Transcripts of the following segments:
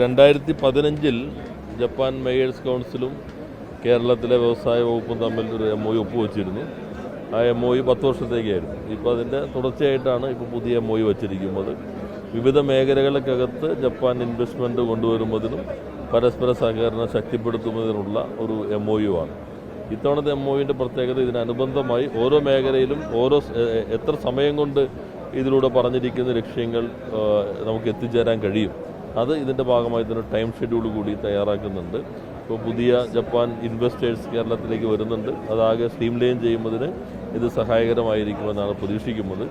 രണ്ടായിരത്തി പതിനഞ്ചിൽ Japan Mayers കൗൺസിലും കേരളത്തിലെ വ്യവസായ വകുപ്പും തമ്മിൽ ഒരു എം ഒ ഒപ്പുവെച്ചിരുന്നു. ആ എം ഒ പത്ത് വർഷത്തേക്കായിരുന്നു. ഇപ്പോൾ അതിന്റെ തുടർച്ചയായിട്ടാണ് ഇപ്പോൾ പുതിയ എം ഒ വച്ചിരിക്കുന്നത്. വിവിധ മേഖലകൾക്കകത്ത് ജപ്പാൻ ഇൻവെസ്റ്റ്മെന്റ് കൊണ്ടുവരുന്നതിനും പരസ്പര സഹകരണം ശക്തിപ്പെടുത്തുന്നതിനുള്ള ഒരു എം ഒ യു ആണ്. ഇത്തവണത്തെ എം ഒയുടെ പ്രത്യേകത ഇതിനനുബന്ധമായി ഓരോ മേഖലയിലും ഓരോ എത്ര സമയം കൊണ്ട് ഇതിലൂടെ പറഞ്ഞിരിക്കുന്ന ലക്ഷ്യങ്ങൾ നമുക്ക് എത്തിച്ചേരാൻ കഴിയും. അത് ഇതിന്റെ ഭാഗമായി തന്നെ ടൈം ഷെഡ്യൂൾ കൂടി തയ്യാറാക്കുന്നുണ്ട്. ഇപ്പോൾ പുതിയ ജപ്പാൻ ഇൻവെസ്റ്റേഴ്സ് കേരളത്തിലേക്ക് വരുന്നുണ്ട്. അതാകെ സ്ട്രീം ലൈൻ ചെയ്യുന്നതിന് ഇത് സഹായകരമായിരിക്കുമെന്നാണ് പ്രതീക്ഷിക്കുന്നത്.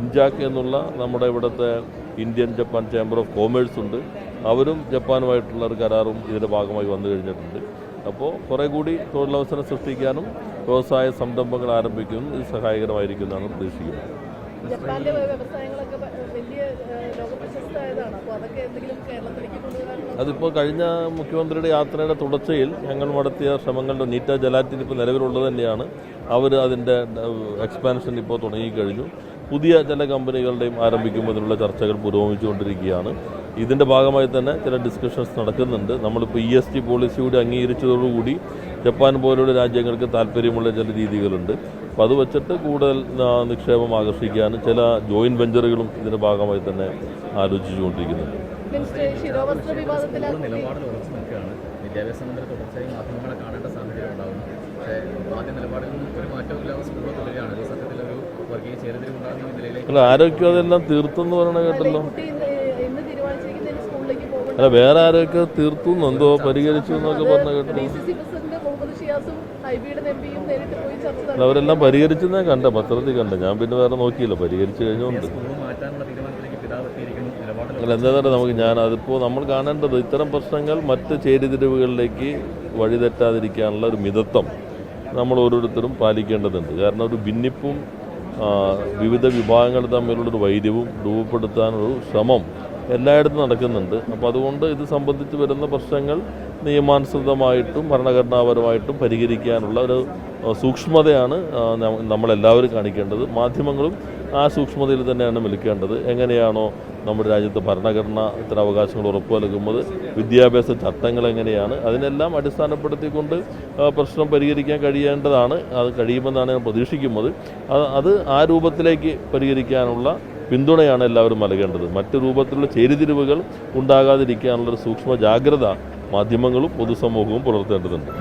ഇൻജാക്ക് എന്നുള്ള നമ്മുടെ ഇവിടുത്തെ Indian Japan chamber of commerce ഉണ്ട്. അവരും ജപ്പാനുമായിട്ടുള്ള ഒരു കരാറും ഇതിന്റെ ഭാഗമായി വന്നു കഴിഞ്ഞിട്ടുണ്ട്. അപ്പോൾ കുറേ കൂടി തൊഴിലവസരം സൃഷ്ടിക്കാനും വ്യവസായ സംരംഭങ്ങൾ ആരംഭിക്കുന്നതും ഇത് സഹായകരമായിരിക്കുമെന്നാണ് പ്രതീക്ഷിക്കുന്നത്. ജപ്പാന്റെ വ്യവസായങ്ങളൊക്കെ വലിയ അപ്പോൾ അതൊക്കെ എന്തെങ്കിലും കേരളത്തിലേക്ക് അതിപ്പോൾ കഴിഞ്ഞ മുഖ്യമന്ത്രിയുടെ യാത്രയുടെ തുടർച്ചയിൽ ഞങ്ങൾ നടത്തിയ ശ്രമങ്ങളുടെ നീറ്റ ജലാറ്റിൻ ഇപ്പോൾ നിലവിലുള്ളത് തന്നെയാണ്. അവർ അതിന്റെ എക്സ്പാൻഷൻ ഇപ്പോൾ തുടങ്ങിക്കഴിഞ്ഞു പുതിയ ചില കമ്പനികളുടെയും ആരംഭിക്കുന്നതിനുള്ള ചർച്ചകൾ പുരോഗമിച്ചുകൊണ്ടിരിക്കുകയാണ്. ഇതിന്റെ ഭാഗമായി തന്നെ ചില ഡിസ്കഷൻസ് നടക്കുന്നുണ്ട്. നമ്മളിപ്പോൾ ഇ എസ് ടി പോളിസി കൂടി അംഗീകരിച്ചതോടുകൂടി ജപ്പാൻ പോലുള്ള രാജ്യങ്ങൾക്ക് താല്പര്യമുള്ള ചില രീതികളുണ്ട്. അപ്പോൾ അത് വെച്ചിട്ട് കൂടുതൽ നിക്ഷേപം ആകർഷിക്കാനും ചില ജോയിന്റ് വെഞ്ചറുകളും ഇതിന്റെ ഭാഗമായി തന്നെ ആലോചിച്ചുകൊണ്ടിരിക്കുന്നുണ്ട്. വിദ്യാഭ്യാസ മന്ത്രി തുടർച്ചയായി മാധ്യമങ്ങളെ കാണേണ്ട സാഹചര്യം ഉണ്ടാകുന്നു. പക്ഷേ ആദ്യ നിലപാടിൽ നിന്നും ഒരു മാറ്റമില്ലാതെ സ്കൂളിൽ തുടരുകയാണ് ഇത് സത്യത്തിൽ ഒരു വർഗീയ ചേരിതിരിവുണ്ടാകുന്ന ഈ നിലയിലേക്ക് അല്ല ആരോഗ്യം അതെല്ലാം തീർത്തെന്ന് പറയണ കേട്ടല്ലോ. അല്ല വേറെ ആരൊക്കെ തീർത്തു എന്തോ പരിഹരിച്ചു എന്നൊക്കെ പറഞ്ഞ കേട്ടു അവരെല്ലാം പരിഹരിച്ചെന്നേ കണ്ട പത്രത്തിൽ കണ്ട. ഞാൻ പിന്നെ വേറെ നോക്കിയില്ല പരിഹരിച്ചു കഴിഞ്ഞുകൊണ്ട്. അല്ല എന്താ പറയുക നമുക്ക് ഞാൻ അതിപ്പോ നമ്മൾ കാണേണ്ടത് ഇത്തരം പ്രശ്നങ്ങൾ മറ്റ് ചേരിതിരിവുകളിലേക്ക് വഴിതെറ്റാതിരിക്കാനുള്ള ഒരു മിതത്വം നമ്മൾ ഓരോരുത്തരും പാലിക്കേണ്ടതുണ്ട്. കാരണം ഒരു ഭിന്നിപ്പും വിവിധ വിഭാഗങ്ങൾ തമ്മിലുള്ളൊരു വൈര്യവും രൂപപ്പെടുത്താനൊരു ശ്രമം എല്ലായിടത്തും നടക്കുന്നുണ്ട്. അപ്പോൾ അതുകൊണ്ട് ഇത് സംബന്ധിച്ച് വരുന്ന പ്രശ്നങ്ങൾ നിയമാനുസൃതമായിട്ടും ഭരണഘടനാപരമായിട്ടും പരിഹരിക്കാനുള്ള ഒരു സൂക്ഷ്മതയാണ് നമ്മളെല്ലാവരും കാണിക്കേണ്ടത്. മാധ്യമങ്ങളും ആ സൂക്ഷ്മതയിൽ തന്നെയാണ് വിളിക്കേണ്ടത്. എങ്ങനെയാണോ നമ്മുടെ രാജ്യത്ത് ഭരണഘടന ഇത്തരം അവകാശങ്ങൾ ഉറപ്പു നൽകുന്നത് വിദ്യാഭ്യാസ ചട്ടങ്ങൾ എങ്ങനെയാണ് അതിനെല്ലാം അടിസ്ഥാനപ്പെടുത്തിക്കൊണ്ട് പ്രശ്നം പരിഹരിക്കാൻ കഴിയേണ്ടതാണ്. അത് കഴിയുമെന്നാണ് ഞാൻ പ്രതീക്ഷിക്കുന്നത്. അത് ആ രൂപത്തിലേക്ക് പരിഹരിക്കാനുള്ള പിന്തുണയാണ് എല്ലാവരും നൽകേണ്ടത്. മറ്റ് രൂപത്തിലുള്ള ചേരിതിരിവുകൾ ഉണ്ടാകാതിരിക്കാനുള്ള ഒരു സൂക്ഷ്മ ജാഗ്രത മാധ്യമങ്ങളും പൊതുസമൂഹവും പുലർത്തേണ്ടതുണ്ട്.